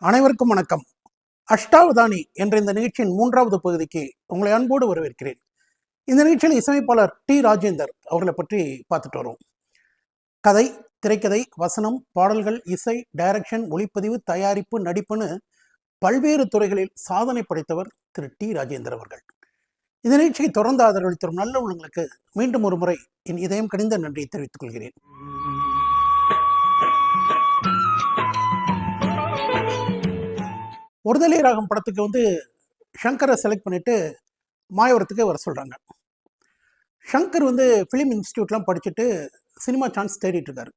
அனைவருக்கும் வணக்கம். அஷ்டாவதானி என்ற இந்த நிகழ்ச்சியின் மூன்றாவது பகுதிக்கு உங்களை அன்போடு வரவேற்கிறேன். இந்த நிகழ்ச்சியில் இசையமைப்பாளர் டி. ராஜேந்தர் அவர்களை பற்றி பார்த்துட்டு வரோம். கதை திரைக்கதை வசனம் பாடல்கள் இசை டைரக்ஷன் ஒளிப்பதிவு தயாரிப்பு நடிப்புன்னு பல்வேறு துறைகளில் சாதனை படைத்தவர் திரு. டி. ராஜேந்தர் அவர்கள். இந்த நிகழ்ச்சியை தொடர்ந்து ஆதரவளித்தரும் நல்ல உள்ளங்களுக்கு மீண்டும் ஒரு முறை என் இதயம் கனிந்த நன்றியை தெரிவித்துக் கொள்கிறேன். ஒருதலை ராகம் படத்துக்கு வந்து ஷங்கரை செலக்ட் பண்ணிவிட்டு மாயவரத்துக்கு வர சொல்கிறாங்க ஷங்கர் வந்து ஃபிலிம் இன்ஸ்டியூட்லாம் படிச்சுட்டு சினிமா சான்ஸ் தேடிட்டு இருக்காரு.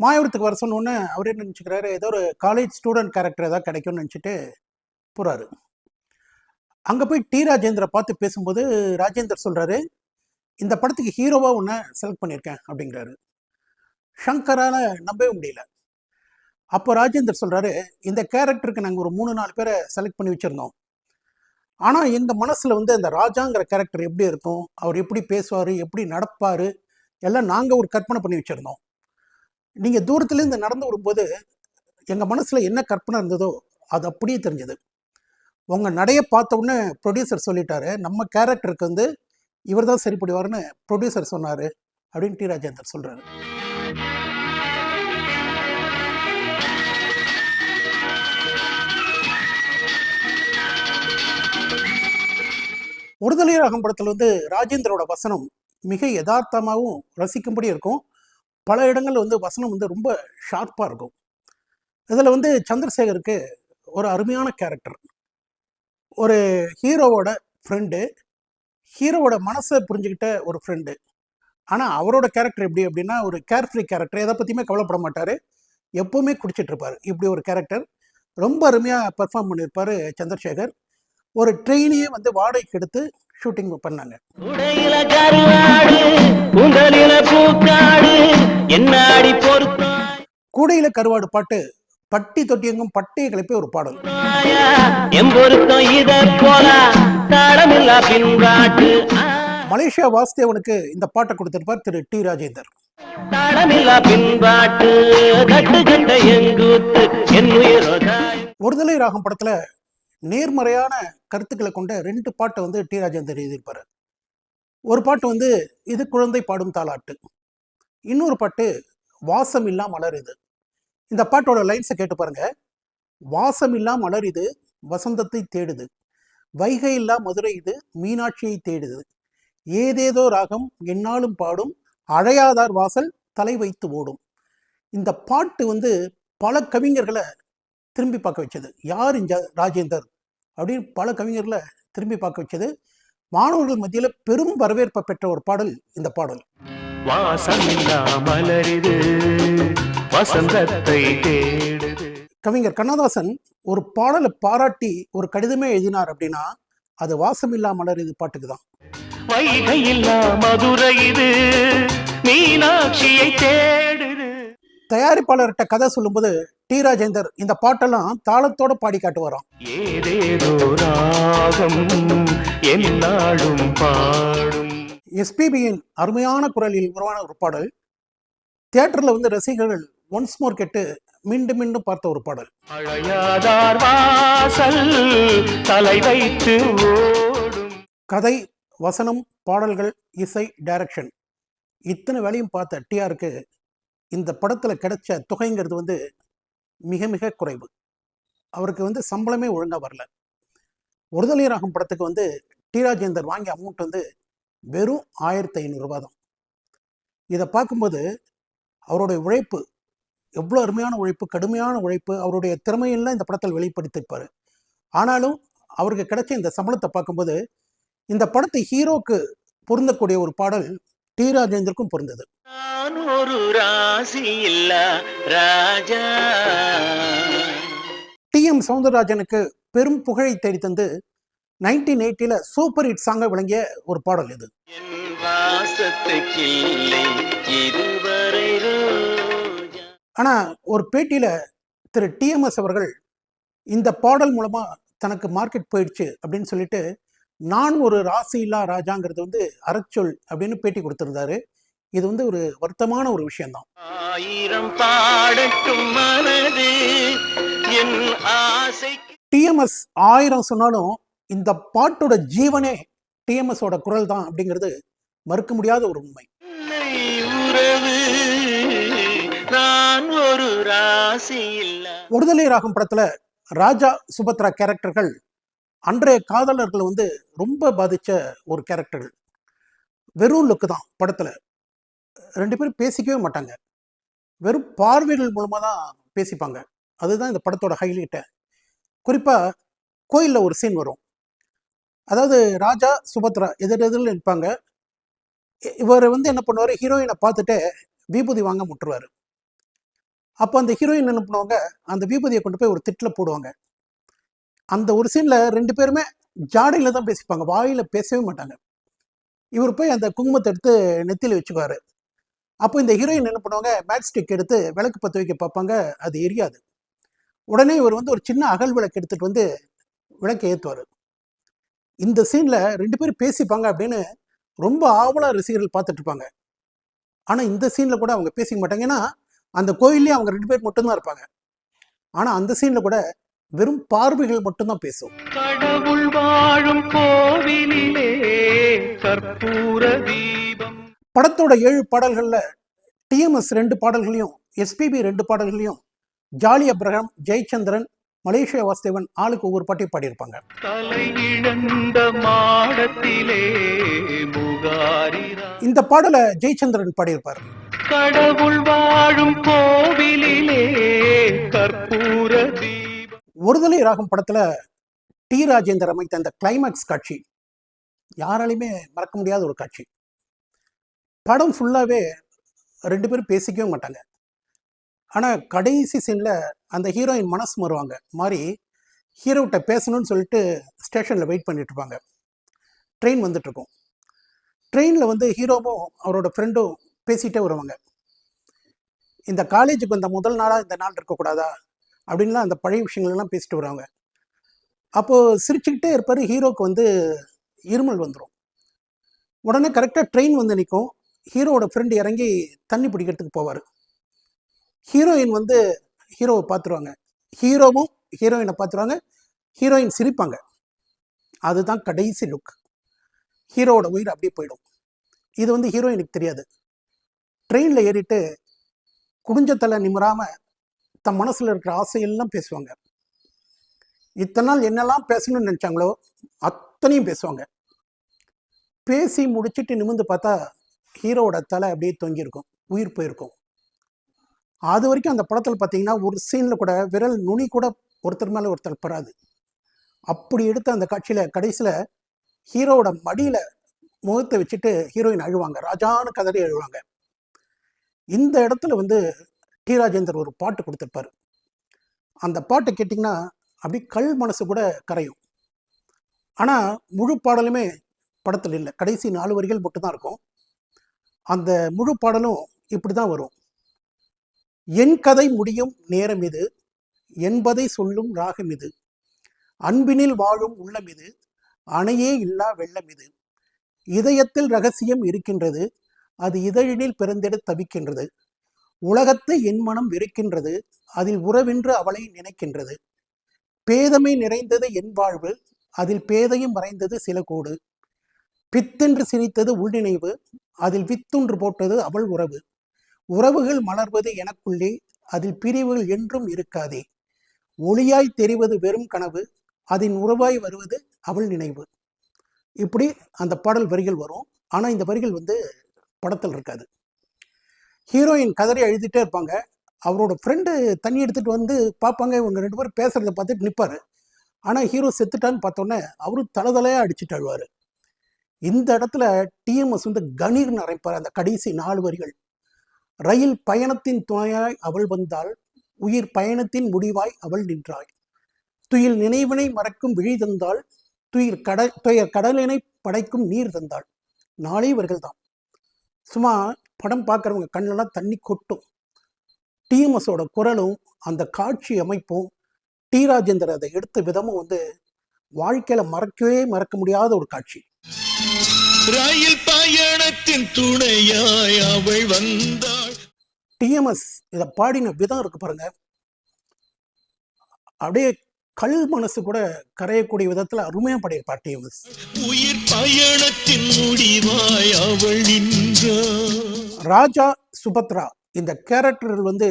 மாயவரத்துக்கு வர சொன்னோன்னே அவர் என்ன நினச்சிக்கிறாரு? ஏதோ ஒரு காலேஜ் ஸ்டூடெண்ட் கேரக்டர் ஏதாவது கிடைக்கும்னு நினச்சிட்டு போகிறாரு அங்கே போய் டி ராஜேந்திர பார்த்து பேசும்போது ராஜேந்தர் சொல்கிறாரு இந்த படத்துக்கு ஹீரோவாக ஒன்று செலக்ட் பண்ணியிருக்கேன் அப்படிங்கிறாரு. ஷங்கரால் நம்பவே முடியல. அப்போ ராஜேந்தர் சொல்கிறாரு இந்த கேரக்டருக்கு நாங்கள் ஒரு மூணு நாலு பேரை செலக்ட் பண்ணி வச்சுருந்தோம். ஆனால் எங்கள் மனசில் வந்து அந்த ராஜாங்கிற கேரக்டர் எப்படி இருக்கும் அவர் எப்படி பேசுவார் எப்படி நடப்பார் எல்லாம் நாங்கள் ஒரு கற்பனை பண்ணி வச்சுருந்தோம். நீங்கள் தூரத்துலேருந்து நடந்து வரும்போது எங்கள் மனசில் என்ன கற்பனை இருந்ததோ அது அப்படியே தெரிஞ்சது. உங்கள் நடையை பார்த்த உடனே ப்ரொடியூசர் சொல்லிட்டாரு நம்ம கேரக்டருக்கு வந்து இவர் தான் சரிப்படுவார்னு ப்ரொடியூசர் சொன்னார் அப்படின்னு டி. ராஜேந்தர் சொல்கிறாரு ஒருதலை ராகம் படத்தில் வந்து ராஜேந்திரோட வசனம் மிக யதார்த்தமாகவும் ரசிக்கும்படி இருக்கும். பல இடங்களில் வந்து வசனம் வந்து ரொம்ப ஷார்ப்பாக இருக்கும். இதில் வந்து சந்திரசேகருக்கு ஒரு அருமையான கேரக்டர் ஒரு ஹீரோவோட ஃப்ரெண்டு ஹீரோவோட மனசை புரிஞ்சுக்கிட்ட ஒரு ஃப்ரெண்டு ஆனால் அவரோட கேரக்டர் எப்படி அப்படின்னா ஒரு கேர்ஃப்ரீ கேரக்டர் எதை பற்றியுமே கவலைப்பட மாட்டார். எப்போவுமே குடிச்சிட்டு இருப்பார். இப்படி ஒரு கேரக்டர் ரொம்ப அருமையாக பெர்ஃபார்ம் பண்ணியிருப்பார் சந்திரசேகர். ஒரு ட்ரெயினையே வந்து வாடகைக்கு எடுத்து ஷூட்டிங் பண்ணாங்க. கூடையில கருவாடு பாட்டு பட்டி தொட்டியெங்கும் பட்டையை கிளப்பி ஒரு பாடல். மலேசியா வாசுதேவனுக்கு இந்த பாட்டை கொடுத்திருப்பார் திரு டி ராஜேந்தர். உயிரோதாய். ஒருதலை ராகம் படத்துல நேர்மறையான கருத்துக்களை கொண்ட ரெண்டு பாட்டை வந்து டி ராஜேந்தர் எழுதியிருப்பார். ஒரு பாட்டு வந்து இது குழந்தை பாடும் தாலாட்டு இன்னொரு பாட்டு வாசம் இல்லா மலர் இது இந்த பாட்டோட லைன்ஸை கேட்டு பாருங்க. வாசம் இல்லா மலர் இது வசந்தத்தை தேடுது. வைகை இல்லா மதுரை இது மீனாட்சியை தேடுது. ஏதேதோ ராகம் என்னாலும் பாடும் அழையாதார் வாசல் தலை வைத்து ஓடும் இந்த பாட்டு வந்து பல கவிஞர்களை திரும்பி பார்க்க வச்சது. யார் இந்த ராஜேந்தர்? அப்படின்னு பல கவிஞர்களை திரும்பி பார்க்க வச்சது. மாணவர்கள் மத்தியில் பெரும் வரவேற்பை பெற்ற ஒரு பாடல் இந்த பாடல். கவிஞர் கண்ணதாசன் ஒரு பாடலை பாராட்டி ஒரு கடிதமே எழுதினார் அப்படின்னா அது வாசமில்லா மலர் இது பாட்டுக்கு தான். வைகை இல்லா மதுரை இது மீனாட்சியை தயாரிப்பாளர்கிட்ட கதை சொல்லும்போது டி ராஜேந்தர் இந்த பாட்டெல்லாம் தாளத்தோட பாடி காட்டுவாராம். எஸ்பிபியின் அருமையான குரலில் உருவான ஒரு பாடல். தியேட்டரில் வந்து ரசிகர்கள் ஒன்ஸ் மோர் கேட்டு மீண்டும் மீண்டும் பார்த்த ஒரு பாடல். தலை வைத்து கதை வசனம் பாடல்கள் இசை டைரக்ஷன் இத்தனை வேலையும் பார்த்த டிஆருக்கு இந்த படத்தில் கிடைச்ச தொகைங்கிறது வந்து மிக மிக குறைவு. அவருக்கு வந்து சம்பளமே ஒழுங்காக வரல. ஒருதலை ராகம் படத்துக்கு வந்து டி. ராஜேந்தர் வாங்கிய அமௌண்ட் வந்து வெறும் ஆயிரத்தி ஐநூறுரூபா தான். இதை பார்க்கும்போது அவருடைய உழைப்பு எவ்வளோ அருமையான உழைப்பு கடுமையான உழைப்பு அவருடைய திறமையெல்லாம் இந்த படத்தில் வெளிப்படுத்தியிருப்பார். ஆனாலும் அவருக்கு கிடைச்ச இந்த சம்பளத்தை பார்க்கும்போது இந்த படத்தை ஹீரோக்கு பொருந்தக்கூடிய ஒரு பாடல் டி ராஜேந்தருக்கும் பொருந்தது டி எம் சவுந்தரராஜனுக்கு பெரும் புகழை தேடித்தந்து நைன்டீன் எயிட்டியில் சூப்பர் ஹிட் சாங்கை விளங்கிய ஒரு பாடல் இது. ஆனால் ஒரு பேட்டியில் திரு டிஎம்எஸ் அவர்கள் இந்த பாடல் மூலமாக தனக்கு மார்க்கெட் போயிடுச்சு அப்படின்னு சொல்லிட்டு நான் ஒரு ராசி இல்லா ராஜாங்கிறது வந்து அறச்சொல் அப்படின்னு பேட்டி கொடுத்திருந்தாரு. இது வந்து ஒரு வருத்தமான ஒரு விஷயம்தான். ஆயிரம் பாடட்டும் மனது என் அசைக்கு டிஎம்எஸ் ஆயிரம் சொன்னாலும் இந்த பாட்டோட ஜீவனே டிஎம்எஸோட குரல் தான் அப்படிங்கிறது மறுக்க முடியாத ஒரு உண்மை. உன்னை உறவு நான் ஒரு ராசி இல்ல ஒருதலை ராகம் படத்துல ராஜா சுபத்ரா கேரக்டர்கள் அன்றைய காதலர்களை வந்து ரொம்ப பாதித்த ஒரு கேரக்டர்கள் வெறும் லுக்கு தான் படத்தில். ரெண்டு பேரும் பேசிக்கவே மாட்டாங்க. வெறும் பார்வைகள் மூலமாக தான் பேசிப்பாங்க. அதுதான் இந்த படத்தோட ஹைலைட்டை குறிப்பாக கோயிலில் ஒரு சீன் வரும். அதாவது ராஜா சுபத்ரா எதிர் எதிரில் நிற்பாங்க. இ- இவர் வந்து என்ன பண்ணுவார்? ஹீரோயினை பார்த்துட்டு விபூதி வாங்க முட்டுருவார் அப்போ அந்த ஹீரோயின் என்ன பண்ணுவாங்க? அந்த விபூதியை கொண்டு போய் ஒரு திட்டில் போடுவாங்க. அந்த ஒரு சீனில் ரெண்டு பேருமே ஜாடையில் தான் பேசிப்பாங்க. வாயில் பேசவே மாட்டாங்க. இவர் போய் அந்த குங்குமத்தை எடுத்து நெத்தியில் வச்சுக்குவாரு. அப்போ இந்த ஹீரோயின் என்ன பண்ணுவாங்க? மேட் ஸ்டிக் எடுத்து விளக்கு பற்ற வைக்க பார்ப்பாங்க. அது எரியாது. உடனே இவர் வந்து ஒரு சின்ன அகல் விளக்கு எடுத்துட்டு வந்து விளக்கை ஏற்றுவார் இந்த சீனில் ரெண்டு பேரும் பேசிப்பாங்க அப்படின்னு ரொம்ப ஆவலாக ரசிகர்கள் பார்த்துட்டு இருப்பாங்க. ஆனால் இந்த சீனில் கூட அவங்க பேசிக்க மாட்டாங்க. ஏன்னா அந்த கோயிலே அவங்க ரெண்டு பேர் மட்டும்தான் இருப்பாங்க. ஆனால் அந்த சீனில் கூட வெறும் பார்வைகள் மட்டும்தான் பேசும். கடவுள் வாழும் கோவிலிலே கற்பூர தீபம். படத்தோட ஏழு பாடல்களில் டிஎம்எஸ் ரெண்டு பாடல்களையும் எஸ்பிபி ரெண்டு பாடல்களையும் ஜாலி அப்ரஹாம் ஜெயச்சந்திரன் மலேசியா வாசுதேவன் ஆளுக்கு ஒவ்வொரு பாட்டையும் பாடியிருப்பாங்க. இந்த பாடலை ஜெயச்சந்திரன் பாடியிருப்பார். கடவுள் வாழும் கோவிலிலே கற்பூர தீபம். ஒருதலை ராகம் படத்துல டி. ராஜேந்தர் அமைத்த அந்த கிளைமேக்ஸ் காட்சி யாராலையுமே மறக்க முடியாத ஒரு காட்சி. படம் ஃபுல்லாகவே ரெண்டு பேரும் பேசிக்கவே மாட்டாங்க. ஆனால் கடைசி சீனில் அந்த ஹீரோயின் மனசு மாறுவாங்க. மாறி ஹீரோகிட்ட பேசணும்னு சொல்லிட்டு ஸ்டேஷனில் வெயிட் பண்ணிட்டு இருப்பாங்க. ட்ரெயின் வந்துட்டுருக்கும் ட்ரெயினில் வந்து ஹீரோவும் அவரோட ஃப்ரெண்டும் பேசிகிட்டே வருவாங்க. இந்த காலேஜுக்கு வந்த முதல் நாளாக இந்த நாள் இருக்கக்கூடாதா? அப்படின்லாம் அந்த பழைய விஷயங்கள்லாம் பேசிட்டு வராங்க அப்போது சிரிச்சுக்கிட்டே இருப்பார் ஹீரோக்கு வந்து இருமல் வந்துடும் உடனே கரெக்டாக ட்ரெயின் வந்து நிற்கும் ஹீரோவோட ஃப்ரெண்டு இறங்கி தண்ணி பிடிக்கிறதுக்கு போவார். ஹீரோயின் வந்து ஹீரோவை பார்த்துருவாங்க. ஹீரோவும் ஹீரோயினை பார்த்துருவாங்க. ஹீரோயின் சிரிப்பாங்க. அதுதான் கடைசி லுக் ஹீரோவோட உயிர் அப்படியே போயிடும். இது வந்து ஹீரோயினுக்கு தெரியாது. ட்ரெயினில் ஏறிட்டு குடிஞ்ச தலை நிமிராம தன் மனசில் இருக்கிற ஆசையெல்லாம் பேசுவாங்க. இத்தனை நாள் என்னெல்லாம் பேசணும்னு நினச்சாங்களோ அத்தனையும் பேசுவாங்க. பேசி முடிச்சிட்டு நிமிந்து பார்த்தா ஹீரோவோட தலை அப்படியே தொங்கியிருக்கும் உயிர் போயிருக்கும். அது வரைக்கும் அந்த படத்தில் பார்த்தீங்கன்னா ஒரு சீனில் கூட விரல் நுனி கூட ஒருத்தர் மேலே ஒருத்தர் பெறாது அப்படி எடுத்த அந்த காட்சியில் கடைசியில் ஹீரோவோட மடியில் முகத்தை வச்சுட்டு ஹீரோயின் அழுவாங்க ராஜான்னு கதறி அழுவாங்க. இந்த இடத்துல வந்து டி ராஜேந்தர் ஒரு பாட்டு கொடுத்துருப்பாரு. அந்த பாட்டை கேட்டிங்கன்னா அப்படி கல் மனசு கூட கரையும். ஆனால் முழு பாடலுமே படத்தில் இல்லை. கடைசி நாலு வரிகள் மட்டும்தான் இருக்கும். அந்த முழு பாடலும் இப்படி தான் வரும். என் கதை முடியும் நேரம் இது என்பதை சொல்லும் ராகம் இது. அன்பினில் வாழும் உள்ளம் இது அணையே இல்லா வெள்ளம் இது. இதயத்தில் ரகசியம் இருக்கின்றது அது இதழினில் பிறந்திட தவிக்கின்றது. உலகத்தை என் மனம் வெறுக்கின்றது அதில் உறவென்று அவளை நினைக்கின்றது. பேதமை நிறைந்தது என் வாழ்வு அதில் பேதையும் மறைந்தது சில கோடு. பித்தென்று சிரித்தது உள்நினைவு அதில் வித்துன்று போட்டது அவள் உறவு. உறவுகள் மலர்வது எனக்குள்ளே அதில் பிரிவுகள் என்றும் இருக்காதே. ஒளியாய் தெரிவது வெறும் கனவு அதன் உறவாய் வருவது அவள் நினைவு. இப்படி அந்த பாடல் வரிகள் வரும். ஆனால் இந்த வரிகள் வந்து படத்தில் இருக்காது. ஹீரோயின் கதறி எழுதிட்டே இருப்பாங்க. அவரோட ஃப்ரெண்டு தண்ணி எடுத்துகிட்டு வந்து பார்ப்பாங்க. இவங்க ரெண்டு பேரும் பேசுகிறத பார்த்துட்டு நிற்பார் ஆனால் ஹீரோ செத்துட்டான்னு பார்த்தோன்னே அவரும் தலதலையாக அடிச்சுட்டு அழுவார். இந்த இடத்துல டிஎம்எஸ் வந்து கணீர் நிறைப்பார் அந்த கடைசி நாலு வரிகள். ரயில் பயணத்தின் துணையாய் அவள் வந்தாள். உயிர் பயணத்தின் முடிவாய் அவள் நின்றாள். துயில் நினைவினை மறக்கும் விழி தந்தாள். துயிர் கட துயர் கடலினை படைக்கும் நீர் தந்தாள். நாளே இவர்கள் தான். சும்மா படம் பார்க்குறவங்க கண்ணெல்லாம் தண்ணி கொட்டும். டிஎம்எஸோட குரலும் அந்த காட்சி அமைப்பும் டி. ராஜேந்தர் அதை எடுத்த விதமும் வந்து வாழ்க்கையில மறக்கவே மறக்க முடியாத ஒரு காட்சி. ரயில் பயணத்தின் துணையாய் அவள் வந்தாள். டிஎம்எஸ் இதை பாடின விதம் இருக்கு பாருங்க. அப்படியே கல் மனசு கூட கரையக்கூடிய விதத்தில் அருமையாக பாடியிருப்பார் டிஎம்எஸ் உயிர் பயணத்தின் முடிவாய் அவள் நின்றாள். ராஜா சுபத்ரா இந்த கேரக்டர்கள் வந்து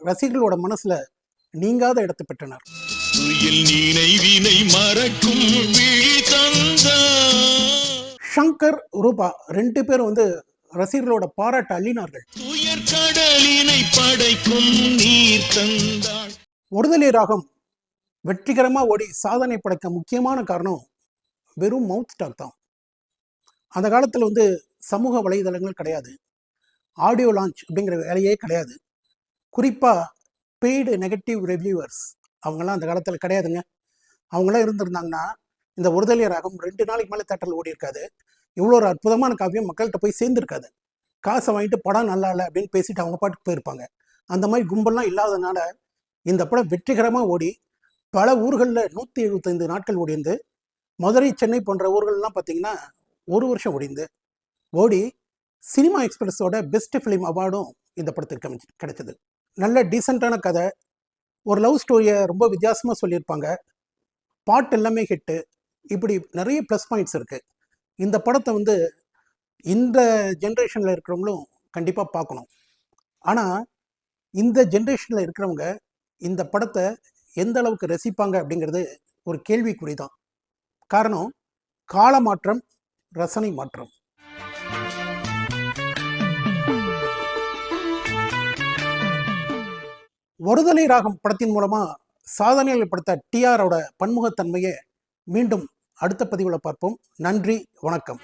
ரசிகர்களோட மனசுல நீங்காத இடத்தை பெற்றனர். ஷங்கர் ரூபா ரெண்டு பேரும் வந்து ரசிகர்களோட பாராட்ட அள்ளினார்கள். ஒருதலை ராகம் வெற்றிகரமாக ஓடி சாதனை படைக்க முக்கியமான காரணம் வெறும் மவுத் டாக் தான். அந்த காலத்தில் வந்து சமூக வலைதளங்கள் கிடையாது. ஆடியோ லான்ச் அப்படிங்கிற வேலையே கிடையாது. குறிப்பாக பெய்டு நெகட்டிவ் ரிவ்யூவர்ஸ் அவங்கெல்லாம் அந்த காலத்தில் கிடையாதுங்க. அவங்களாம் இருந்திருந்தாங்கன்னா இந்த ஒருதலை ராகம் ரெண்டு நாளைக்கு மேலே தேட்டரில் ஓடி இருக்காது இவ்வளோ ஒரு அற்புதமான காவியம் மக்கள்கிட்ட போய் சேர்ந்துருக்காது. காசை வாங்கிட்டு படம் நல்லா இல்லை அப்படின்னு பேசிட்டு அவங்க பாட்டுக்கு போயிருப்பாங்க. அந்த மாதிரி கும்பல்லாம் இல்லாதனால இந்த படம் வெற்றிகரமாக ஓடி பல ஊர்களில் நூற்றி எழுபத்தைந்து நாட்கள் ஓடிந்து மதுரை சென்னை போன்ற ஊர்கள்லாம் பார்த்தீங்கன்னா ஒரு வருஷம் ஓடிந்து ஓடி சினிமா எக்ஸ்பிரஸோட பெஸ்ட் ஃபிலிம் அவார்டும் இந்த படத்திற்கு கிடைச்சது நல்ல டீசெண்டான கதை. ஒரு லவ் ஸ்டோரியை ரொம்ப வித்தியாசமாக சொல்லியிருப்பாங்க. பாட்டு எல்லாமே ஹிட்டு. இப்படி நிறைய ப்ளஸ் பாயிண்ட்ஸ் இருக்குது இந்த படத்தை வந்து இந்த ஜென்ரேஷனில் இருக்கிறவங்களும் கண்டிப்பாக பார்க்கணும். ஆனால் இந்த ஜென்ரேஷனில் இருக்கிறவங்க இந்த படத்தை எந்த அளவுக்கு ரசிப்பாங்க அப்படிங்கிறது ஒரு கேள்விக்குறி தான் காரணம் கால மாற்றம் ரசனை மாற்றம். ஒருதலை ராகம் படத்தின் மூலமாக சாதனைகள் படுத்த டிஆரோட பன்முகத்தன்மையை மீண்டும் அடுத்த பதிவில் பார்ப்போம். நன்றி வணக்கம்.